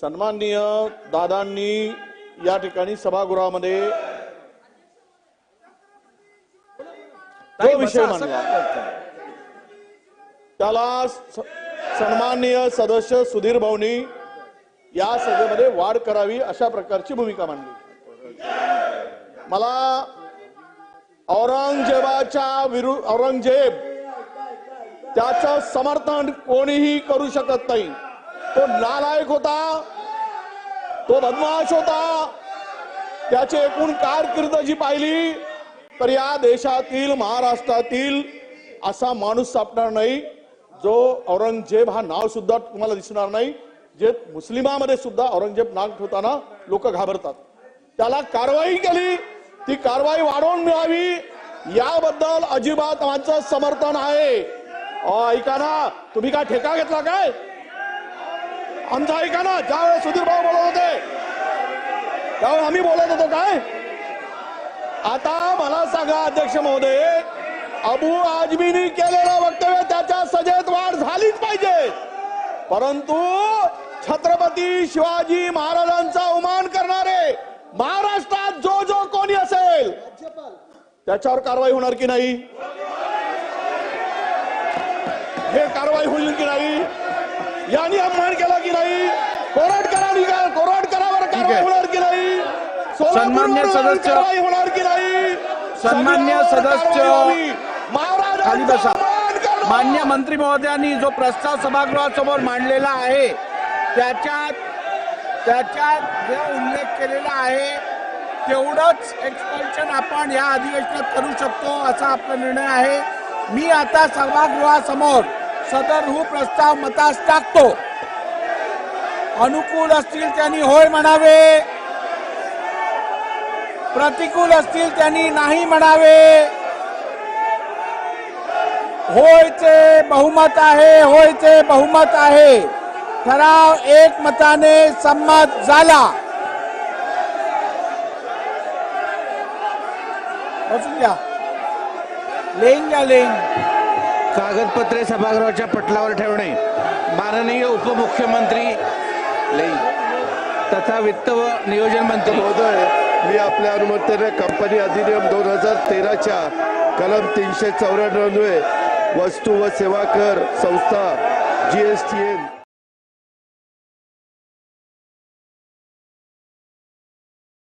सन्माननीय दादांनी या ठिकाणी सभागृहामध्ये विषय मांडला? त्याला सन्माननीय सदस्य सुधीर भाऊनी या सभेमध्ये वाढ करावी अशा प्रकारची भूमिका मांडली. मला औरंगजेबाच्या विरुद्ध औरंगजेब त्याचं समर्थन कोणीही करू शकत नाही. तो नालायक होता तो बदमाश होता त्याची एकूण कारकीर्द जी पाहिली तर या देशातील महाराष्ट्रातील असा माणूस सापडणार नाही जो औरंगजेब हा नाव सुद्धा तुम्हाला दिसणार नाही जे मुस्लिमामध्ये सुद्धा औरंगजेब नाव ठेवताना लोक घाबरतात. त्याला कारवाई केली ती कारवाई वाढवून मिळावी याबद्दल अजिबात आमचं समर्थन आहे. ऐका ना तुम्ही काय ठेका घेतला काय? आमचा ऐका ना ज्यावेळेस सुधीर भाऊ बोलत होते त्यावेळेस आम्ही बोलत होतो काय? आता मला सांगा अध्यक्ष महोदय अबू आजमीनी केलेलं वक्तव्य त्याच्या सजेत वाढ झालीच पाहिजे. परंतु छत्रपती शिवाजी महाराजांचा अवमान करणारे महाराष्ट्रात जो जो कोणी असेल त्याच्यावर कारवाई होणार की नाही? हे कारवाई होईल की नाही? यांनी अपमान केला की नाही? कोरड करावी का कोरड करावर कारवाई. होणार की नाही? सन्मान्य सदस्य- होणार की नाही? सन्मान्य सदस्य- खाली बसा. मान्य मंत्री महोदयांनी जो प्रस्ताव सभागृहासमोर मांडलेला आहे त्याच्यात त्याच्यात जे उल्लेख केलेला आहे तेवढंच एक्सपल्शन आपण या अधिवेशनात करू शकतो असा आपला निर्णय आहे. मी आता सभागृहासमोर सदर हो प्रस्ताव मतास टाकतो अनुकूल असतील त्यांनी होय म्हणावे. प्रतिकूल असतील त्यांनी नाही म्हणावे. होयचे बहुमत आहे होयचे बहुमत आहे. ठराव एक मताने संमत झाला. बसून घ्या. लेंग घ्या लेंग. कागदपत्रे सभागृहाच्या पटलावर ठेवणे. माननीय उपमुख्यमंत्री तथा वित्त व नियोजन मंत्री. महोदय मी आपल्या अनुमतीने कंपनी अधिनियम दोन हजार तेराच्या कलम तीनशे चौऱ्याण्णव वस्तू व सेवा कर संस्था जी एस टी एन.